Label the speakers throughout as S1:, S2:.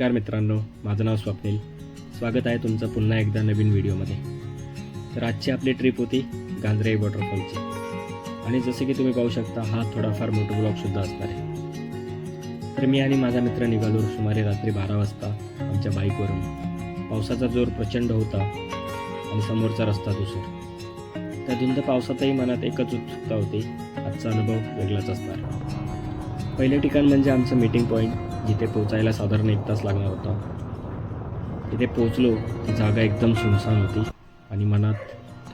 S1: नमस्कार मित्रांनो माझं नाव स्वप्नील. स्वागत आहे तुमचं पुन्हा एकदा नवीन व्हिडिओमध्ये. तर आजची आपली ट्रिप होती गांजराई वॉटरफॉलची आणि जसे की तुम्ही पाहू शकता हा थोडाफार मोठा ब्लॉगसुद्धा असणार आहे. तर मी आणि माझा मित्र निघालो सुमारे रात्री बारा वाजता आमच्या बाईकवरून पावसाचा जोर प्रचंड होता आणि समोरचा रस्ता दुसरा. त्या धुंद पावसातही मनात एकच उत्सुकता होती आजचा अनुभव वेगळाच असणार. पहिलं ठिकाण म्हणजे आमचं मीटिंग पॉईंट जिथे पोचायला साधारण एक तास लागणार होता. तिथे पोचलो ती जागा एकदम सुनसान होती आणि मनात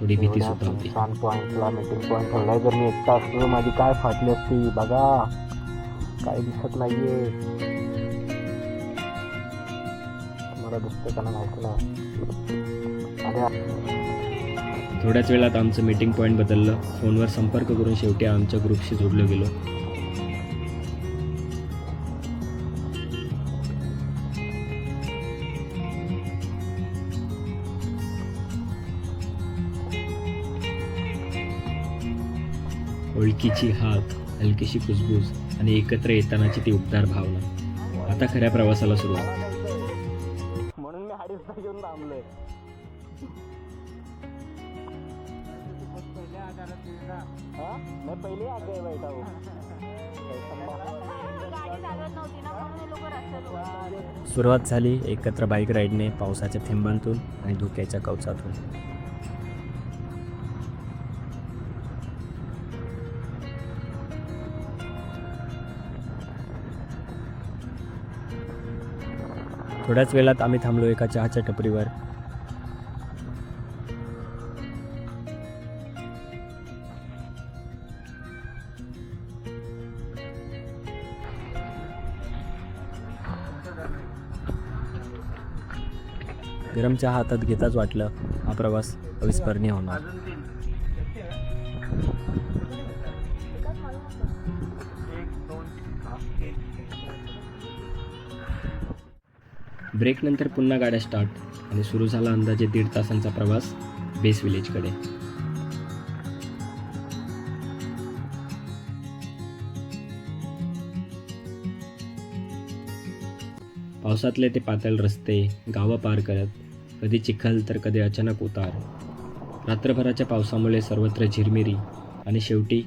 S1: थोडी भीती सुद्धा होती.
S2: छान पॉईंटला मीटिंग पॉईंट ठेवलाय जर मी एकटा असतो माझी काय फाटली असती? बघा. काय दिसत नाहीये. मला दिसतं का माहिती अरे
S1: थोड्याच वेळात आमचं मीटिंग पॉईंट बदललं. फोनवर संपर्क करून शेवटी आमच्या ग्रुपशी जोडलो गेलो. ओळखीची हात हलकीशी कुजबूज आणि एकत्र येतानाची ती उबदार भावना. आता खऱ्या प्रवासाला सुरुवात.
S2: म्हणून मी तास घेऊन थांबलोय. पहिले आगे बैठा.
S1: सुरुवात झाली एकत्र बाईक राईडने पावसाच्या थेंबांतून आणि धुक्याच्या कवचातून. थोड्याच वेळात आम्ही थांबलो एका चहाच्या टपरीवर. गरम चहा हातात घेताच वाटलं हा प्रवास अविस्मरणीय होणार. ब्रेकनंतर पुन्हा गाड्या स्टार्ट आणि सुरू झाला अंदाजे दीड तासांचा प्रवास बेस विलेजकडे. पावसातले ते पातळ रस्ते गावं पार करत कधी चिखल तर कधी अचानक उतार. रात्रभराच्या पावसामुळे सर्वत्र झिरमिरी आणि शेवटी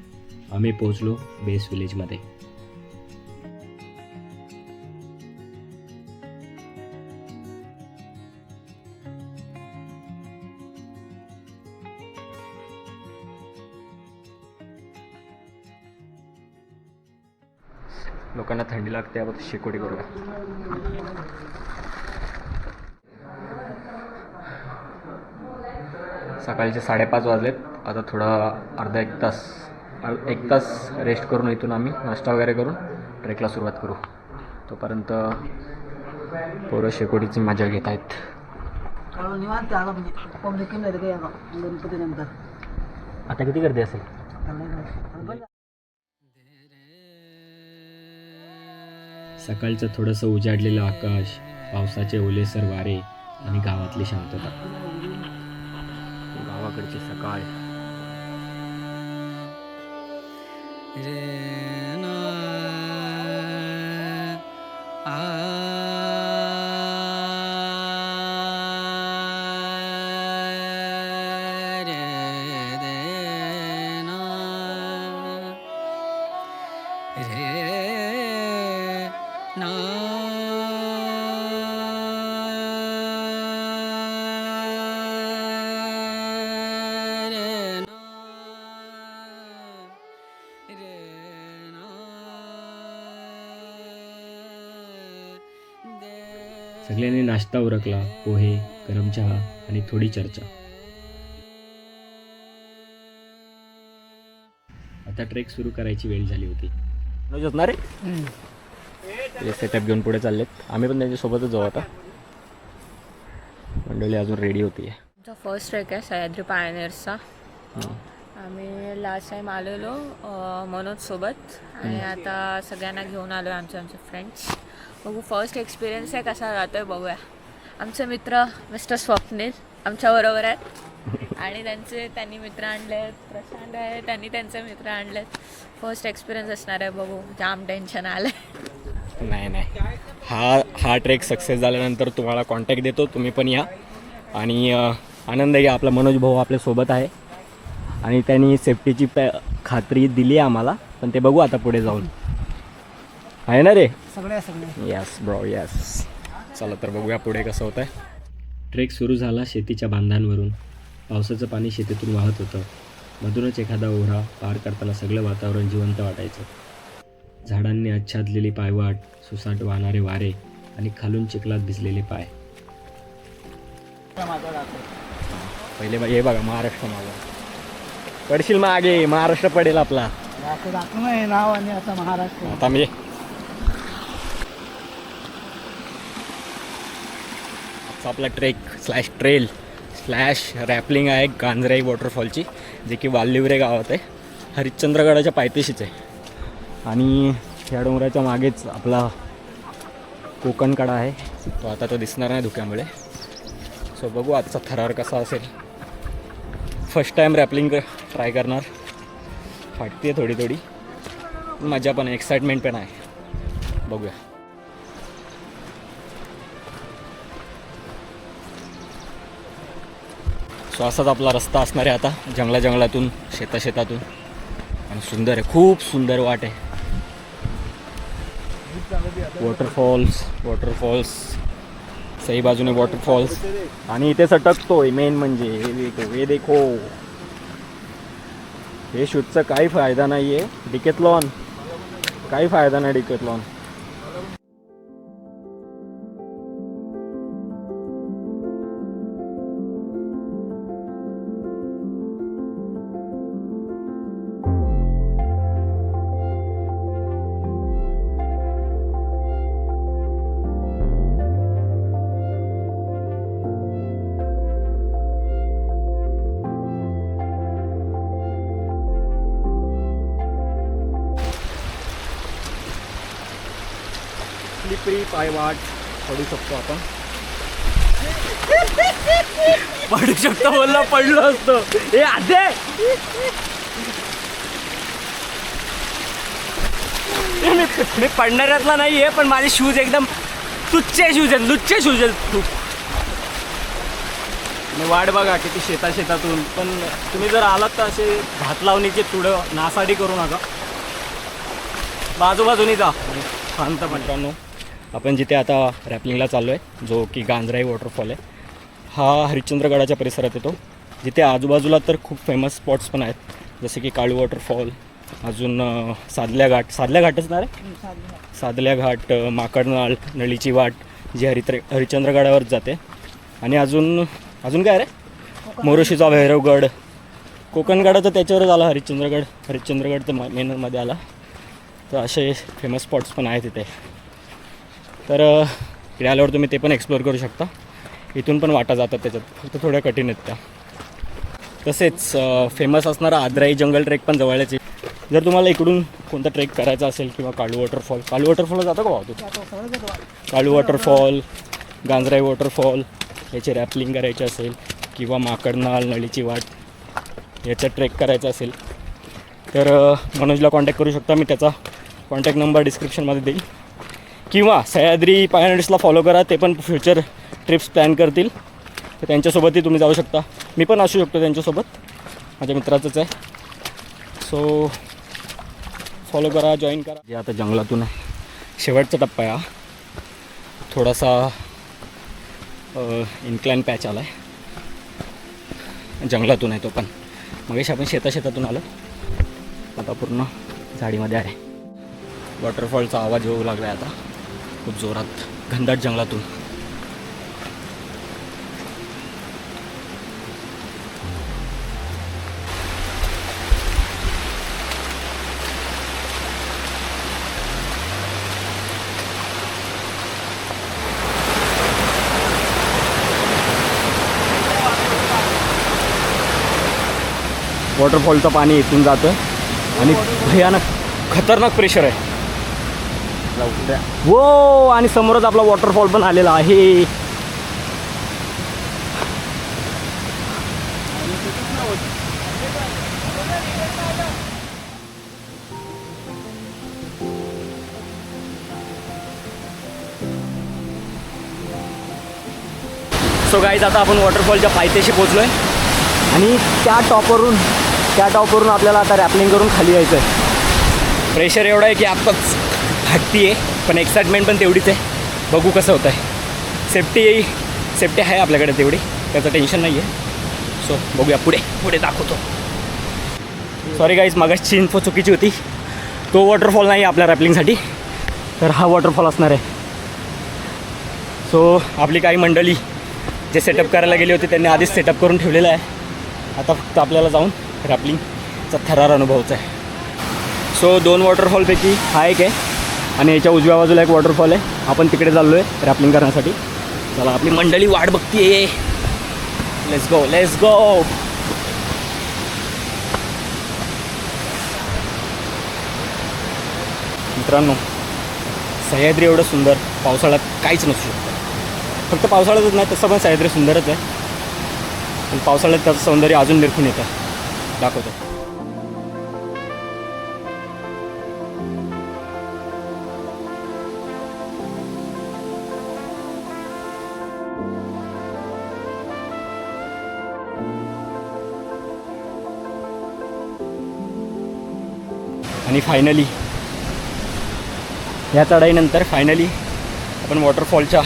S1: आम्ही पोहोचलो बेस विलेजमध्ये. आपण शेकोटी करूया. सकाळचे साडेपाच वाजलेत. आता थोडा अर्धा एक तास एक तास रेस्ट करून इथून आम्ही नाश्ता वगैरे करून ट्रेकला सुरुवात करू. तोपर्यंत पोरं शेकोटीची मजा घेत आहेत.
S3: म्हणजे
S1: आता किती गर्दी असेल? सकाळचं थोडंसं उजाडलेलं आकाश पावसाचे ओलेसर वारे आणि गावातली शांतता. गावाकडची सकाळ. सगळ्यांनी नाश्ता उरकला पोहे गरम चहा आणि थोडी चर्चा. आता ट्रेक सुरू करायची वेळ झाली होती. अनुज असणार आहे सेटअप घेऊन पुढे चाललेत. आम्ही पण त्यांच्यासोबतच जाऊ आता. मंडळी अजून रेडी होती.
S4: आमचा फर्स्ट ट्रेक आहे सह्याद्री पायनेर्सचा आम्ही लास्ट टाईम आलेलो अं, मनोजसोबत आणि आता सगळ्यांना घेऊन आलो आमचे आमचे फ्रेंड्स बघू फर्स्ट एक्सपिरियन्स आहे कसा जातोय बघूया. आमचे मित्र मिस्टर स्वप्नील आमच्याबरोबर आहेत. आणि त्यांचे त्यांनी मित्र आणले आहेत प्रशांत आहे त्यांनी त्यांचे मित्र आणलेत. फर्स्ट एक्सपिरियन्स असणार आहे बघू जाम टेन्शन आलं
S2: नाही नाही. हा हा ट्रेक सक्सेस झाल्यानंतर तुम्हाला कॉन्टॅक्ट देतो तुम्ही पण या. आणि आनंद घ्या आपला मनोज भाऊ आपल्यासोबत आहे. आणि त्यांनी सेफ्टीची पॅ खात्री दिली आहे आम्हाला. पण ते बघू आता पुढे जाऊन. आहे ना रे?
S5: सगळे सगळे.
S2: यस ब्रो यस चला तर बघूया पुढे कसं होतं आहे ट्रेक सुरू झाला शेतीच्या बांधांवरून. पावसाचं पाणी शेतीतून वाहत होतं. मधूनच एखादा ओढा पार करताना सगळं वातावरण जिवंत वाटायचं. झाडांनी आच्छादलेली पायवाट सुसाट वाहणारे वारे आणि खालून चिखलात भिजलेले पाय. पहिले हे बघा महाराष्ट्र माझा पडशील मागे महाराष्ट्र पडेल आपला.
S5: नाव आणि आता महाराष्ट्र.
S2: आता मी आपला trek slash trail slash rappelling आहे गांजराई वॉटरफॉलची जे की वाल्लिवरे गावात आहे. हरिश्चंद्रगडाच्या पायथ्याशीच आहे. आणि या डोंगराच्या मागेच आपला कोकणकडा आहे. तो आता तो दिसणार नाही धुक्यामुळे. सो बघू आजचा थरार कसा असेल. फर्स्ट टाईम रॅपलिंग ट्राय करणार. फाटते थोडी थोडी. मजा पण आहे एक्साइटमेंट पण आहे. बघूया. सो असाच आपला रस्ता असणार आहे आता जंगला जंगलातून शेता शेतातून आणि सुंदर आहे खूप सुंदर वाट आहे. वॉटरफॉल्स वॉटरफॉल्स सही बाजूने वॉटरफॉल्स आणि इथे सटकतोय मेन म्हणजे. हे देखो हे देखो. हे शूटचा काही फायदा नाही आहे डिकेतलॉन काही फायदा नाही डिकेतलॉन स्लिपरी पायवाट पडू शकतो आपण. पडू शकतो बोलला पडलो असतो. हे आधे मी पडणाऱ्यातला नाही आहे पण माझे शूज एकदम तुच्चे शूज आहेत लुच्चे शूज आहेत खूप. मी वाट बघा किती शेता शेतातून. पण तुम्ही जर आलात तर असे भात लावणीचे तुडं नासाडी करू नका. बाजूबाजूनी जा. शांत मित्रांनो आपण जिथे आता रॅपलिंगला चाललो आहे जो की गांजराई वॉटरफॉल आहे हा हरिश्चंद्रगडाच्या परिसरात येतो. जिथे आजूबाजूला तर खूप फेमस स्पॉट्स पण आहेत जसे की काळू वॉटरफॉल अजून सादल्या घाट सादल्या घाटच ना रे? सादल्या घाट माकडनाळ नळीची वाट जी हरित्र हरिश्चंद्रगडावर जाते. आणि अजून अजून काय रे? मोरोशीचा भैरवगड. कोकणगडा तर त्याच्यावरच आला हरिश्चंद्रगड. हरिश्चंद्रगड तर मेनमध्ये आला. तर असे फेमस स्पॉट्स पण आहेत तिथे तर इकडे आल्यावर तुम्ही ते पण एक्सप्लोअर करू शकता. इथून पण वाटा जातात त्याच्यात. फक्त थोड्या कठीण आहेत त्या. तसेच फेमस असणारा आद्राई जंगल ट्रेक पण जवळच आहे. जर तुम्हाला इकडून कोणता ट्रेक करायचा असेल किंवा काळू वॉटरफॉल काळू वॉटरफॉल जातो का वाहतो काळू वॉटरफॉल गांजराई वॉटरफॉल याची रॅपलिंग करायचे असेल किंवा माकडनाल नळीची वाट याचा ट्रेक करायचा असेल. तर मनोजला कॉन्टॅक्ट करू शकता. मी त्याचा कॉन्टॅक्ट नंबर डिस्क्रिप्शनमध्ये देईल. किंवा सह्याद्री पायनट्सला फॉलो करा ते पण फ्युचर ट्रिप्स प्लॅन करतील. तर त्यांच्यासोबतही तुम्ही जाऊ शकता. मी पण असू शकतो त्यांच्यासोबत. माझ्या मित्राचंच आहे. सो फॉलो करा जॉईन करा. जे आता जंगलातून आहे. शेवटचा टप्पा आहे हा. थोडासा इन्क्लाइन पॅच आला आहे जंगलातून आहे तो पण. मगेश आपण शेता शेतातून आलो. आता पूर्ण झाडीमध्ये आहे. वॉटरफॉलचा आवाज येऊ लागला आहे आता. खूप जोरात घनदाट जंगलातून. वॉटरफॉलचं पाणी इथून जातं आणि भयानक खतरनाक प्रेशर आहे. आपला हो आणि समोरच आपला वॉटरफॉल पण आलेला आहे. सो गाईज आता आपण वॉटरफॉलच्या पायथ्याशी पोचलो आहे
S3: आणि त्या टॉपवरून त्या टॉपवरून आपल्याला आता रॅपलिंग करून खाली यायचं आहे
S2: प्रेशर एवढा आहे की आत्ताच हटती आहे पण एक्साइटमेंट पण तेवढीच आहे. बघू कसं होतं आहे सेफ्टी सेफ्टी आहे आपल्याकडे तेवढी. त्याचं टेन्शन नाही आहे सो बघूया पुढे. पुढे दाखवतो. सॉरी गाईज मागासची इन्फो चुकीची होती. तो वॉटरफॉल नाही आहे आपल्या रॅपलिंगसाठी तर हा वॉटरफॉल असणार आहे. सो आपली काही मंडळी जे सेटअप करायला गेले होते त्यांनी आधीच सेटअप करून ठेवलेलं आहे. आता फक्त आपल्याला जाऊन रॅपलिंगचा थरार अनुभवचा आहे सो दोन वॉटरफॉलपैकी हा एक आहे. आणि याच्या उजव्या बाजूला एक वॉटरफॉल आहे. आपण तिकडे चाललो आहे रॅपलिंग करण्यासाठी. चला आपली मंडळी वाट बघतीये. लेट्स गो लेट्स गो मित्रांनो सह्याद्री एवढं सुंदर पावसाळ्यात काहीच नसू शकतं. फक्त पावसाळ्यातच नाही तसं पण सह्याद्री सुंदरच आहे. पण पावसाळ्यात त्याचं सौंदर्य अजून निरखून येतं. दाखवतो. आणि फायनली ह्या चढाईनंतर फायनली आपण वॉटरफॉलच्या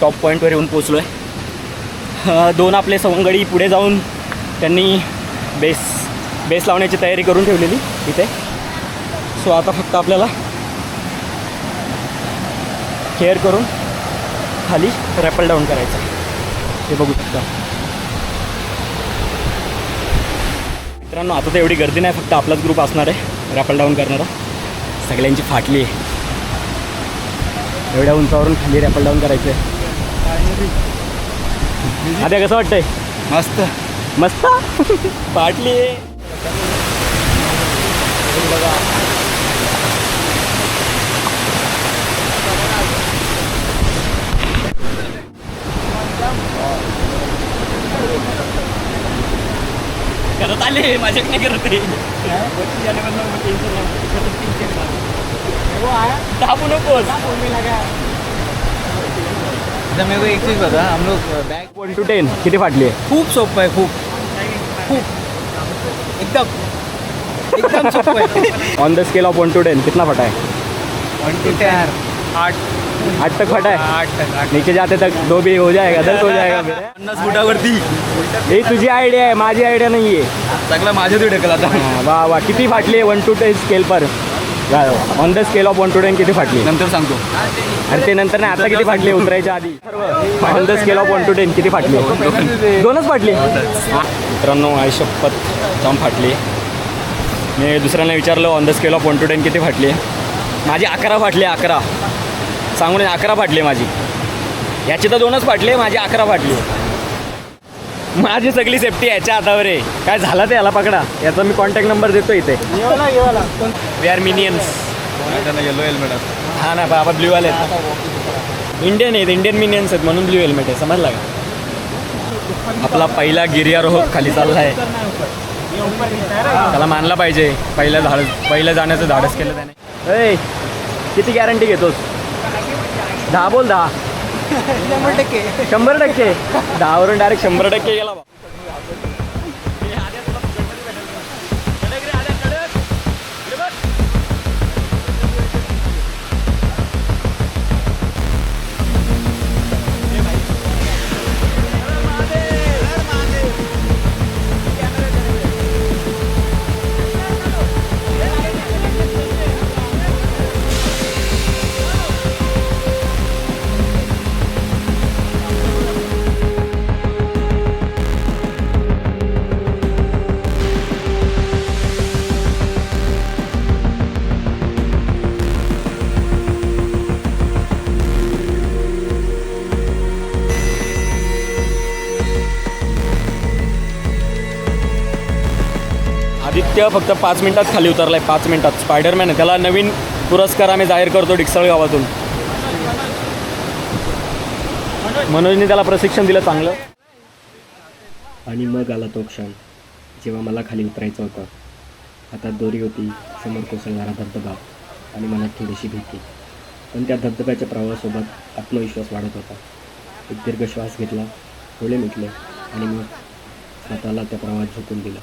S2: टॉप पॉईंटवर येऊन पोचलो आहे दोन आपले सवंगडी पुढे जाऊन त्यांनी बेस बेस लावण्याची तयारी करून ठेवलेली इथे. सो आता फक्त आपल्याला केअर करून खाली रॅपल डाऊन करायचं आहे. हे बघू शकता मित्रांनो आता तर एवढी गर्दी नाही फक्त आपलाच ग्रुप असणार आहे रॅपल डाऊन करणारा. सगळ्यांची फाटली आहे. एवढ्या उंचावरून खाली रॅपल डाऊन करायचं आहे आता कसं वाटतंय?
S3: मस्त.
S2: मस्त? फाटली आहे. बघा करत आले माझ्या नाही करत दाबू नकोस
S3: आता मेरे को एक चीज़ बता हम लोग बैग
S2: वन टू टेन किती फाटली आहे
S3: खूप सोपं आहे खूप खूप एकदम एकदम सोपं आहे
S2: on the scale of one to ten कितना फटा है?
S3: वन टू चार आठ.
S2: आठ तक फटा है।
S3: आठ तक आठ
S2: नीचे जाते तक दो भी हो जाएगा दस हो जाएगा पन्नास फुटावरती. ही तुझी आयडिया आहे माझी आयडिया नाही आहे
S3: सगळं माझ्या तू ढकल आता.
S2: वा वा किती फाटली आहे one to ten scale per? On the scale of one to ten किती फाटली?
S3: नंतर सांगतो.
S2: अरे ते नंतर नाही आता किती फाटली उतरायच्या आधी? On the scale of one to ten किती फाटली दोनच फाटली. मित्रांनो आयुष्यपत जाम फाटली मी दुसऱ्यांना विचारलं on the scale of one to ten किती फाटली माझी अकरा फाटली अकरा. सांगून अकरा फाटली माझी. याची तर दोनच फाटले माझी अकरा फाटली. माझी सगळी सेफ्टी याच्या हातावर आहे. काय झालं ते याला पकडा. याचा मी कॉन्टॅक्ट नंबर देतो इथे. We are minions
S3: yellow helmet
S2: हा ना बाबा ब्ल्यू वाले आहेत. इंडियन आहेत इंडियन मिनियन्स आहेत म्हणून ब्ल्यू हेल्मेट आहे. समजला का? आपला पहिला गिर्यारोहक खाली चालला आहे त्याला मानला पाहिजे. पहिल्या धाड पहिलं जाण्याचं धाडस केलं त्याने. ए किती गॅरंटी घेतोस? दहा बोल दहा.
S5: शंभर टक्के.
S2: शंभर टक्के. दहावरून डायरेक्ट शंभर टक्के गेला बा फक्त पाच मिनिटात खाली उतरलाय पाच मिनिटात. स्पायडरमॅन आहे. त्याला नवीन पुरस्कार आम्ही जाहीर करतो डिक्सळ गावातून. मनोजने त्याला प्रशिक्षण दिलं चांगलं. आणि मग आला तो क्षण जेव्हा मला खाली उतरायचं होतं. हातात दोरी होती समोर कोसळणारा धबधबा आणि मनात थोडीशी भीती. पण त्या धबधब्याच्या प्रवाहासोबत आत्मविश्वास वाढत होता. एक दीर्घ श्वास घेतला डोळे मिटले आणि मग स्वतःला त्या प्रवाहात झोकून दिलं.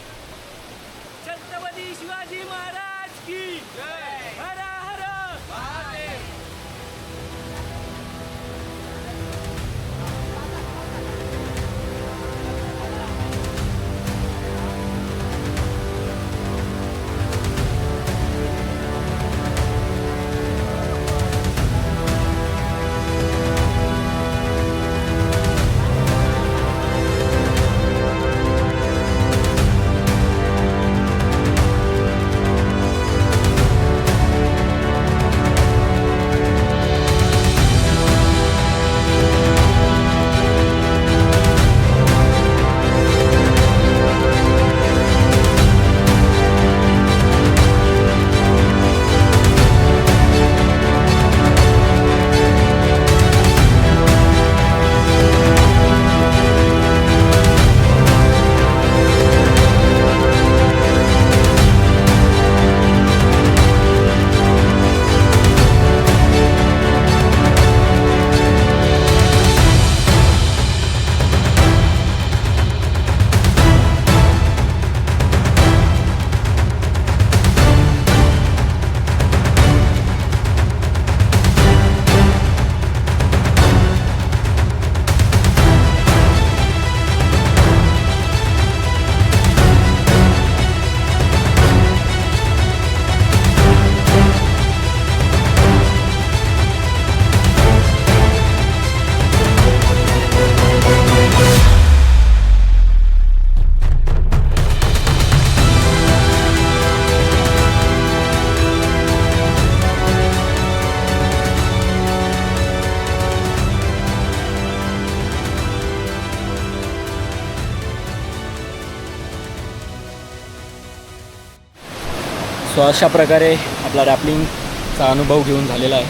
S2: सो अशा प्रकारे आपला रॅपलिंगचा अनुभव घेऊन झालेला आहे.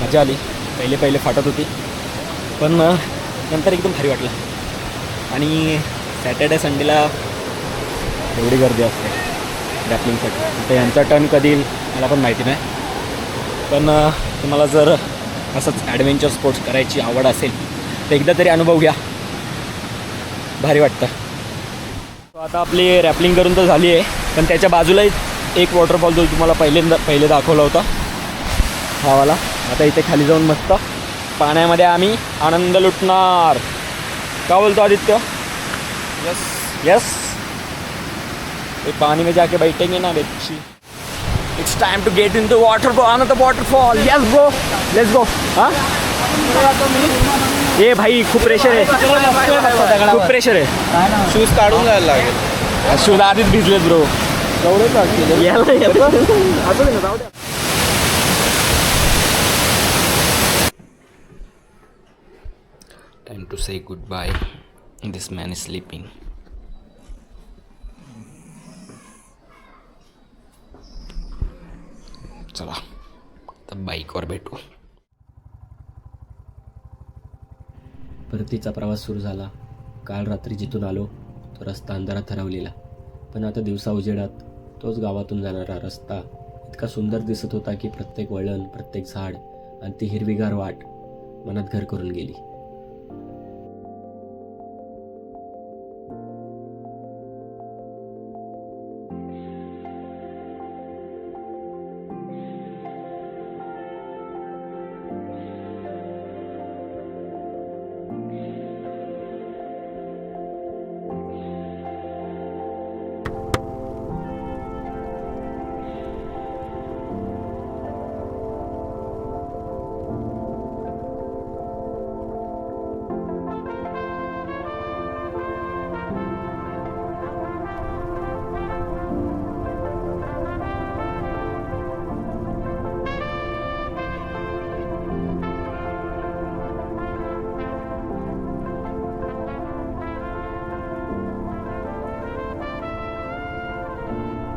S2: मजा आली. पहिले पहिले फाटत होती. पण नंतर एकदम भारी वाटलं. आणि सॅटर्डे संडेला एवढी गर्दी असते रॅपलिंगसाठी. तर यांचा टर्न कधी येईल मला पण माहिती नाही. पण तुम्हाला जर असंच ॲडव्हेंचर स्पोर्ट्स करायची आवड असेल तर एकदा तरी अनुभव घ्या. भारी वाटतं. आता आपली रॅपलिंग करून तर झाली आहे पण त्याच्या बाजूला एक वॉटरफॉल जो तुम्हाला पहिल्यांदा पहिले दाखवला होता. हा वाला. आता इथे खाली जाऊन मस्त. पाण्यामध्ये आम्ही आनंद लुटणार. का बोलतो आदित्य? यस यस ये पानी में जाके बैठेंगे ना बेची it's time to get in the waterfall another waterfall yes bro let's go हां ये भाई खूप प्रेशर आहे. खूप प्रेशर आहे.
S3: शूज काढून जायला लागेल.
S2: शूज आधीच भिजलेत ब्रो याला येतं. असू दे ना, जाऊ द्या.
S1: Time to say goodbye. This man is sleeping. चला आता बाईकवर भेटू
S2: परतीचा प्रवास सुरू झाला काल रात्री जिथून आलो तो रस्ता अंधारात हरवलेला पण आता दिवसा उजेडात तोच गावातून जाणारा रस्ता. इतका सुंदर दिसत होता की प्रत्येक वळण प्रत्येक झाड आणि ती हिरवीगार वाट मनात घर करून गेली.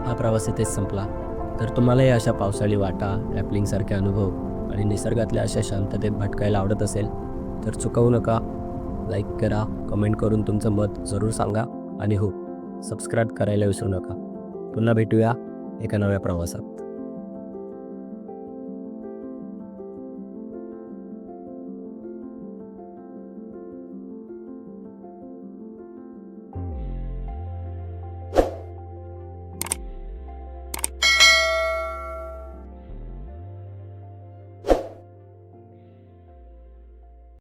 S2: हा प्रवास इथेच संपला. तर तुम्हालाही अशा पावसाळी वाटा रॅपलिंगसारखे अनुभव आणि निसर्गातल्या अशा शांततेत भटकायला आवडत असेल तर चुकवू नका. लाईक करा कमेंट करून तुमचं मत जरूर सांगा आणि हो सबस्क्राईब करायला विसरू नका. पुन्हा भेटूया एका नव्या प्रवासात.